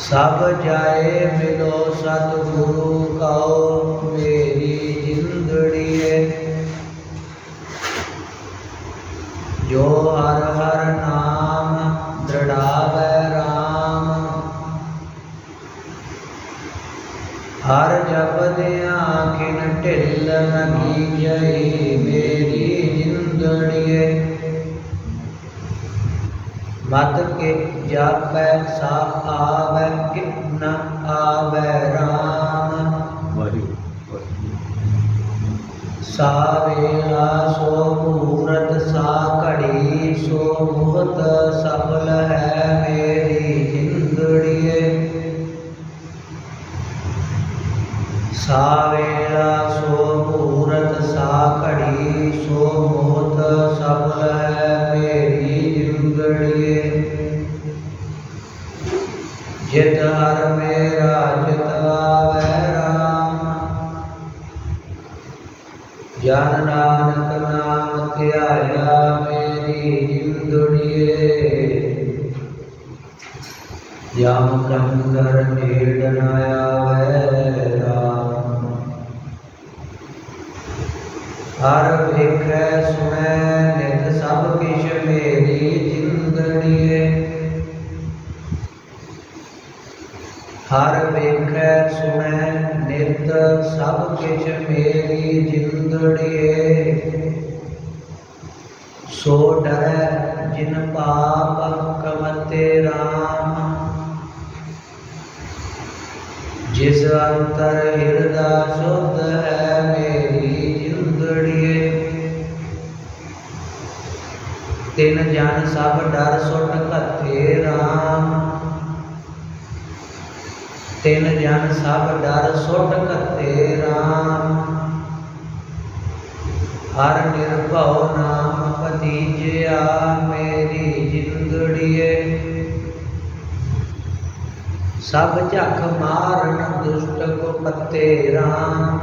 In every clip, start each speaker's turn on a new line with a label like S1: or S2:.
S1: ਸਭ ਜਾਏ ਮਿਲੋ ਸਤਿਗੁਰੂ ਕਉ, ਮੇਰੀ ਜਿੰਦੜੀਏ ਜੋ ਹਰ ਹਰ ਨਾਮ ਦ੍ਰਿੜਾਵੈ RAM ਹਰ ਜਪਦਿਆਂ ਕਿਨ ਢਿੱਲ ਨ ਜਈ, ਮੇਰੀ ਜਿੰਦੜੀਏ ਮਤ ਕੇ जापै सा आवै कि न राम
S2: वही
S1: वेला सो मूरत सा घड़ी सो मुहत सफल है मेरी हिंदड़िए सा सो मूरत सा घड़ी सो ਜਨ ਨਾਨਕ ਨਾਮ ਧਿਆਇਆ ਮੇਰੀ ਜਿੰਦੜੀਏ ਯਮ ਕੰਦਰ ਨੇੜ ਨ ਰਾਮ ਹਰ ਵੇਖੈ ਸੁਣੈ ਨਿਤ ਸਭ ਕਿਛ ਮੇਰੀ ਜਿੰਦੜੀਏ ਹਰ ਵੇਖੈ ਸੁਣੈ सब किश मेरी जिंदड़िए सो डर जिन पाप कमते राम। जिस अंतर हृदय शुद्ध है मेरी जिंदड़िए। तिन जन सब डर सुट कते राम। તેન ધ્યાન સાપ ડાર સો ટકા તે રામ હર નિર્ભવ નામ પતિ આ મેરી જિંદડીએ ਸਭ ਝੱਖ ਮਾਰਨ ਦੁਸ਼ਟ ਕੋ ਪੱਤੇ ਰਾਮ।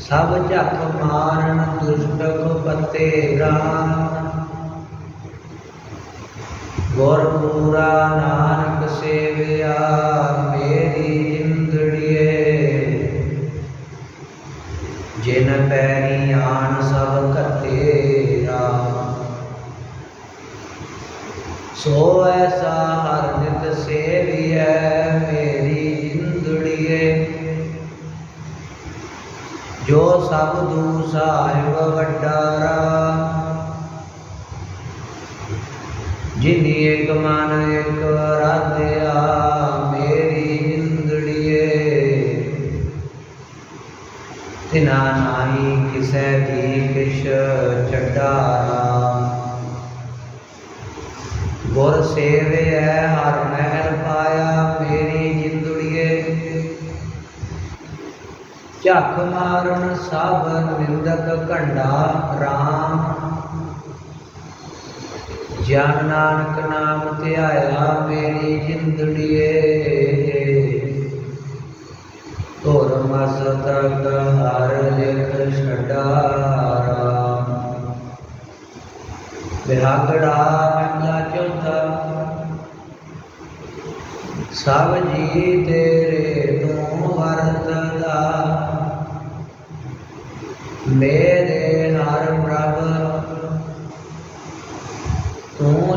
S1: ਸਭ ਝੱਖ ਮਾਰਨ ਦੁਸ਼ਟ ਕੋ ਪੱਤੇ ਰਾਮ। ਗੁਰ ਪੂਰਾ ਨਾਨ जिन पैरी आन सब कतेरा सो ऐसा हर नित सेवी है मेरी जिंदड़िए जो सब दूसा है वड्डारा। जिनी एक मान एक राधया मेरी बिंदड़िए तिना नाई किसे भी किश चटारा गुर सेवे है, हर महल पाया मेरी जिंदड़िए झक मारन साबर निंदक कंडा राम। ਜਨ ਨਾਨਕ ਨਾਮ ਧਿਆਇਆ ਮੇਰੀ ਜਿੰਦੜੀਏ। ਧੁਰ ਮਸਤਕ ਹਰ ਲਿਖ ਛਡਾਰਾ ਵਿਹਾਗੜਾ ਮਹਿਲਾ ਚੌਥਾ। ਸਭ ਜੀ ਤੇਰੇ ਤੂੰ ਵਰਤਦਾ। ਮੇਰੇ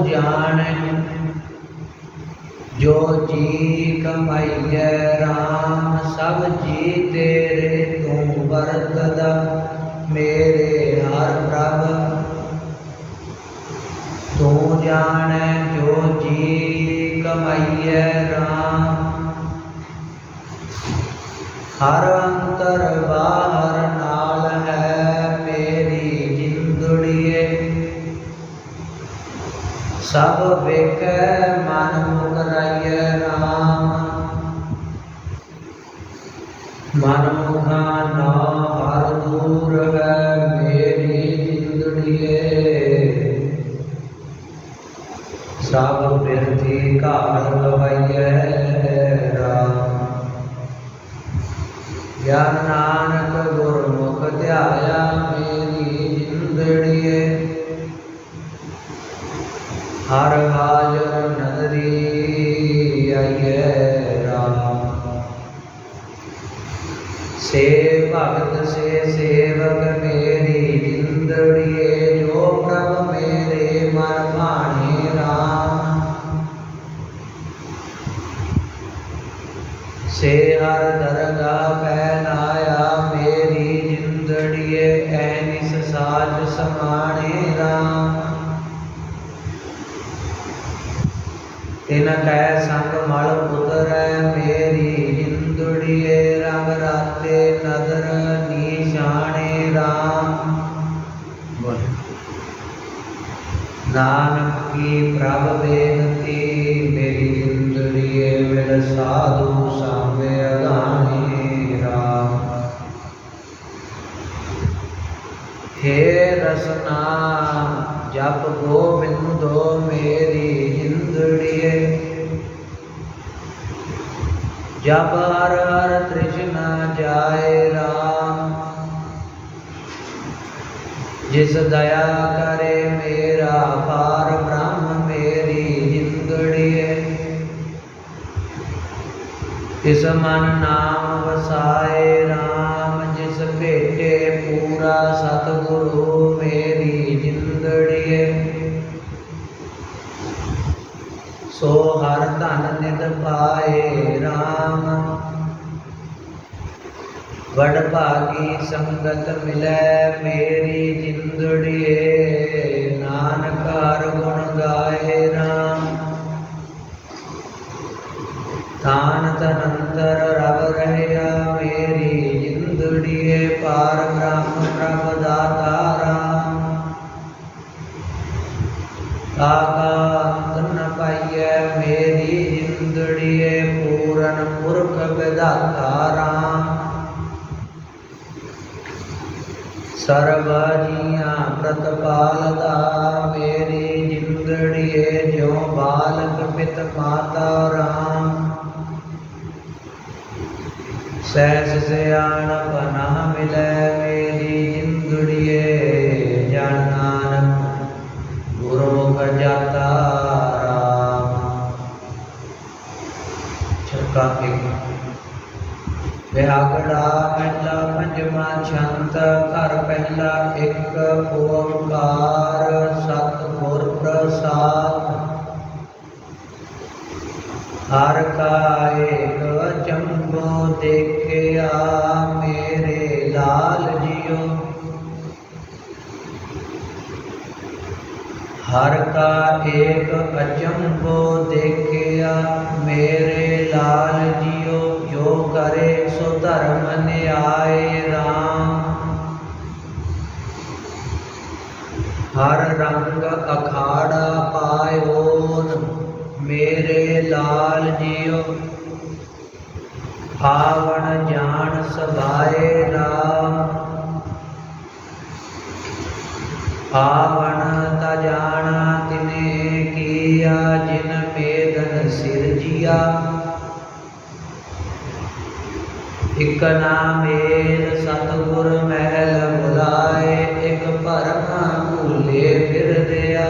S1: जान जो जी कमैय राम, सब जी तेरे तू वरत मेरे हर प्रभ। तू जान जो जी कमैय राम। हर अंतर बाहर ना ਸਭ ਵੇਖੈ ਮਨ ਮੁਕਰਾਈਐ ਰਾਮ ਮਨ ਮੁਖਾ ਨਾ ਹਰ ਦੂਰ ਹੈ, ਮੇਰੀ ਜਿੰਦੜੀਏ ਸਭ ਬਿਰਤੀ ਘਾਲ ਗਵਾਈਐ RAM ਗਿਆਨ ਨਾਨਕ ਗੁਰਮੁਖ ਧਿਆਇਆ, ਮੇਰੀ ਜਿੰਦੜੀਏ ਹਰ ਹਾਜ਼ਰ ਨਜ਼ਰੀ ਆਈਏ ਰਾਮ। ਸੇ ਭਗਤ, ਸੇ ਸੇਵਕ ਮੇਰੀ ਜਿੰਦੜੀਏ ਜੋ ਪ੍ਰਭ ਮੇਰੇ ਮਨ ਭਾਣੇ ਰਾਮ। ਸੇ ਹਰ ਦਰਗਾਹ ਪੈ ਨਾਇਆ ਮੇਰੀ ਜਿੰਦੜੀਏ ਐ ਨਿਸ ਸਾਜ ਰਾਮ। ਤਿਨ ਕੈ ਸੰਗ ਮਲ ਉਤਰੈ ਮੇਰੀ ਜਿੰਦੜੀਏ ਰੰਗ ਰਾਤੇ ਨਦਰ ਨੀਸ਼ਾਨੇ ਰਾਮ।
S2: ਵਾਹਿਗੁਰੂ।
S1: ਨਾਨਕ ਕੀ ਪ੍ਰਭ ਬੇਨਤੀ, ਮੇਰੀ ਜਿੰਦੜੀਏ ਮਿਲ ਸਾਧੂ ਸੰਗ ਅਗਾਨੇ ਰਾਮ। ਹੇ ਰਸਨਾ, ਜਪ ਗੋਬਿੰਦੋ ਮੇਰੀ ज़रूरी है। जब हर हर कृष्ण जाए राम, जिस दया करे मेरा पार ब्रह्म मेरी हिंदड़ी है। इस मन नाम वसाए राम, जिस बेटे पूरा सतगुरु मेरे ਸੋ ਹਰ ਧਨ ਨਿਤ ਪਾਏ RAM ਵਡ ਭਾਗੀ ਸੰਗਤ ਮਿਲੈ ਮੇਰੀ ਜਿੰਦੜੀਏ ਨਾਨਕ ਹਰ ਗੁਣ ਗਾਏ RAM ਤਾਨ ਤਨੰਤਰ ਰਵ ਰਹਿਆ ਮੇਰੀ ਜਿੰਦੜੀਏ, ਪਾਰ ਬ੍ਰਹਮ ਪ੍ਰਭ ਦਾਤਾ ਰਾਮ। दातारा सर्वजिया प्रतपालता मेरे जिंदड़िए जो बालक पित माता राम सहस से आनपना मिले मेरी जिंदड़िए जन नानक गुरुमुख जाता राम छक्का एक ਰਾਮ ਛੱਕਾ ਇੱਕ ਵਿਆਗੜਾ ਮਹਿਲਾ ਪੰਜਵਾਂ ਛੰਤ ਘਰ ਪਹਿਲਾ ਇੱਕ ਓੰਕਾਰ ਸਤਿਗੁਰ ਪ੍ਰਸਾਦ ਹਰ ਕਾ ਏਕ ਚੰਬੋ ਦੇਖਿਆ ਮੇਰੇ ਲਾਲ ਜੀਓ ਹਰ ਕਾ ਏਕ ਅਚੰਭੋ ਦੇਖਿਆ ਮੇਰੇ ਲਾਲ ਜੀਓ ਜੋ ਕਰੇ ਸੋ ਧਰਮ ਨਿਆਏ RAM ਹਰ ਰੰਗ ਅਖਾੜਾ ਪਾਇਓਨ, ਮੇਰੇ ਲਾਲ ਜੀਓ। ਆਵਣ ਜਾਣ ਸਭਾਏ RAM ਆਵਣ ਤਾ ਜਾਣਾ ਤਿਨੇ ਕੀਆ, ਜਿਨ ਮੇਦਨ ਸਿਰਜੀਆ। ਇਕ ਨਾਮੇਲ ਸਤਿਗੁਰ ਮਹਿਲ ਬੁਲਾਏ ਇਕ ਭਰਮ ਭੂਲੇ ਫਿਰਦਿਆ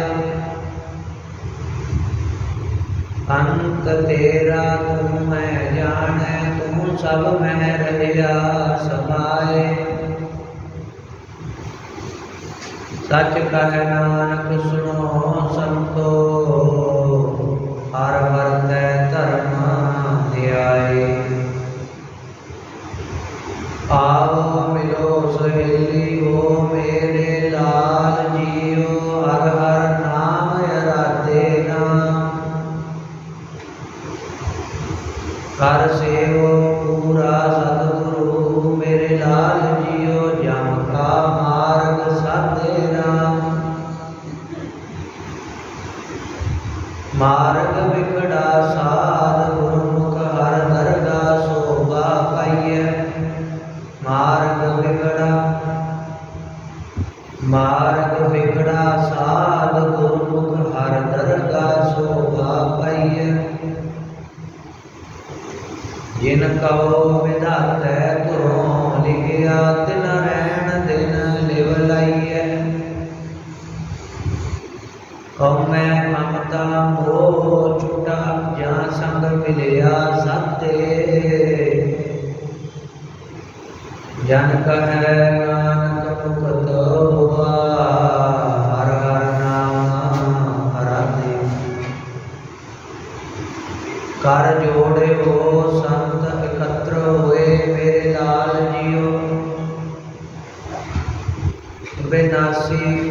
S1: ਅੰਤ ਤੇਰਾ ਤੂੰ ਮੈਂ ਜਾਣੈ ਤੂੰ ਸਭ ਮਹਿ ਰਹਿਆ ਸਮਾਏ ਸੱਚ ਕਹਿ ਨਾਨਕ ਸੁਣੋ cabo कर जोड़े हो संत एकत्र हुए मेरे लाल जियो। बिनासी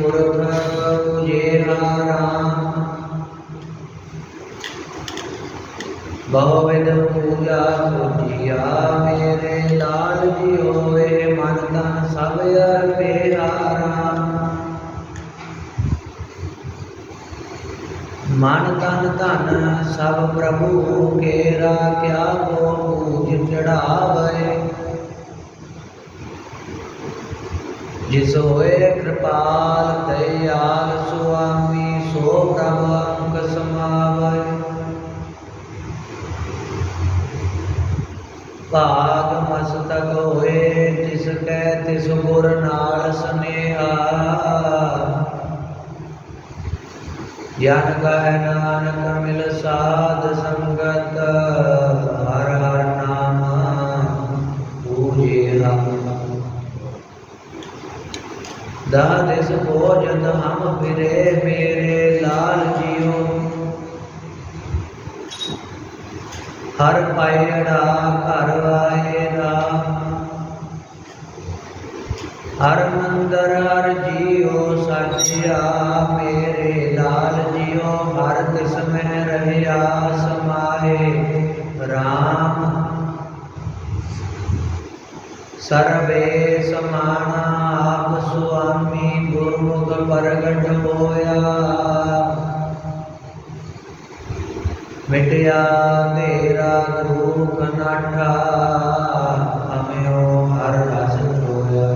S1: तन धन सब प्रभु केरा क्या को पूज चढ़ावे जिस होए कृपाल दयाल स्वामी सो प्रभ अंग समावे भाग मस्तक होए जिस कह तिस गुर नाल स्नेहा ਗਿਆਨ ਜਨ ਨਾਨਕ, ਮਿਲ ਸਾਧ ਸੰਗਤ, ਹਰ ਹਰ ਨਾਮ ਪੂਜੇ ਹਮ। ਦਹ ਦਿਸ ਭੋਜਨ ਹਮ ਫਿਰੇ, ਮੇਰੇ ਲਾਲ ਜੀਓ। ਹਰ ਪਾਇੜਾ ਘਰ ਆਏ सर्वे समाना आप स्वामी गुरुमुख प्रगट होया। मिटिया तेरा दुख नाठा हमें हर रस होया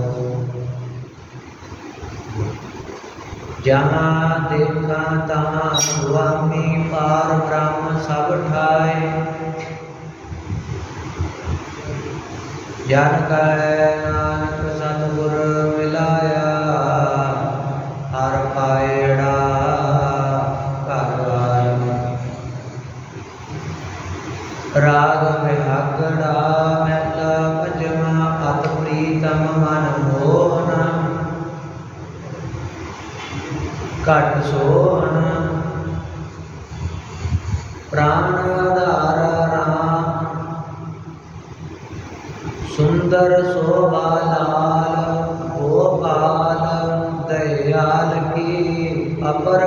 S1: जहाँ देखा तहाँ स्वामी पार ब्रह्म सब ठाए। ज्ञान का है दयाल की अपर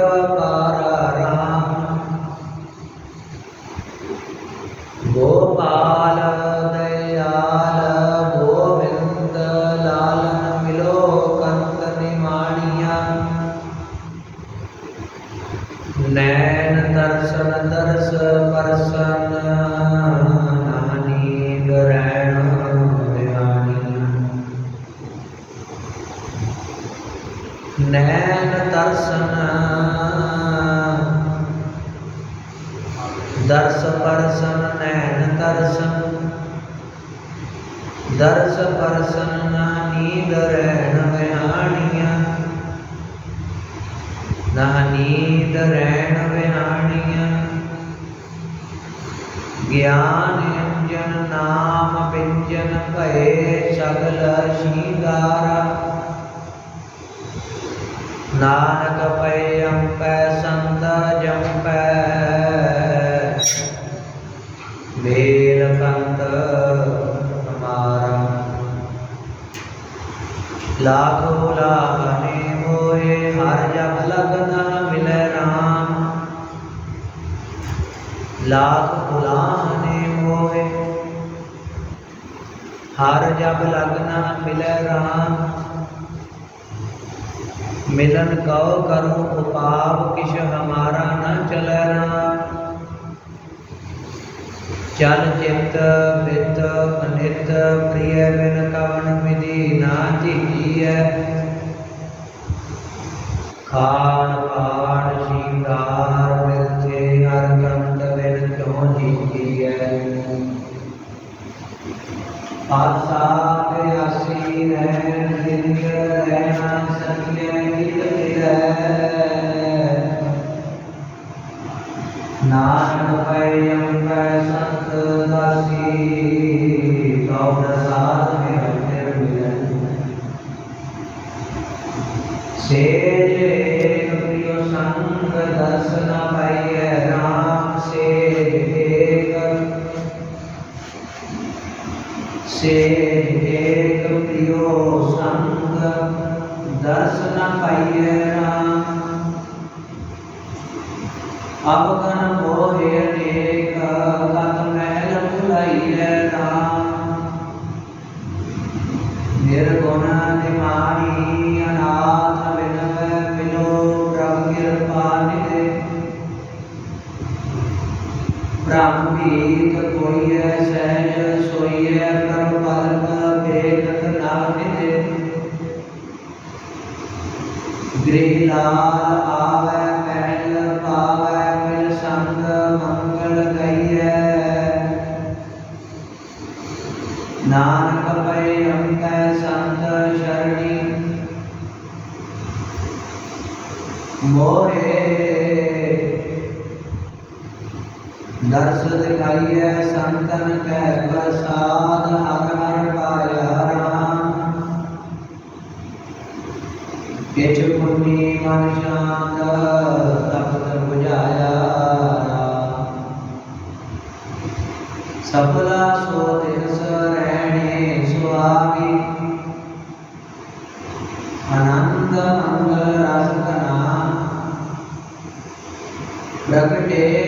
S1: ਦਰਸ ਪਰਸਨ ਨੈਣ ਦਰਸ਼ਨ ਦਰਸ ਪਰਸਨ ਨਾ ਨੀਂਦ ਰਹਿਣ ਵਿਹਾਣੀਆਂ ਨਾ ਨੀਂਦ ਰਹਿਣ ਵਿਹਾਣੀਆਂ ਗਿਆਨ ਅੰਜਨ ਨਾਮ ਵਿੰਜਨ ਭਏ ਸਗਲ ਸ਼ੀਦਾਰਾ ਨਾਨਕ ਪਏ ਅੰਪੈ ਸੰਤ ਜੰਪੈ लाख लाख होए, हर जब लगना मिल राम। लाख गुलाम होए, हर जब लगना मिल राम। मिलन कौ करो उपाव किश हमारा न चल राम। चल चित वित अनित प्रिय बिन कवन में नाच किय खान पान श्रृंगार मिर्चे हर कंत बिन क्यों जीती है आशा पे आसीन है दिन रहना संगे किल है ना सुन पाइए राम से विवेक। से विवेक प्रियो संग दर्शन पाइए राम। अब गण मोहे नेक कत महल भुलाइए राम। निर्गुण निमानी अनाथ ब्रह्म कोई है सहज सोई है ब्रह्म परम भेद नाम गृह आवे पैल पावे मिल संग मंगल कही है नानक पय अंक संत शरणी। मोरे ਦਰਸ ਦਿਖਾਈਐ ਸੰਤਨ ਕੈ ਪ੍ਰਸਾਦ ਹਰ ਹਰ ਪਾਇਆ ਰਾਮ। ਕਿਛ ਪੁੰਨੀ ਮਨ ਸ਼ਾਂਤ ਤਪਤ 부ਝਾਇਆ ਸਫਲਾ ਸੋ ਦਿਸ ਰਹਿਣੇ ਸੁਆਮੀ। ਆਨੰਦ ਮੰਗਲ ਰਸ ਕਨਾ ਪ੍ਰਗਟੇ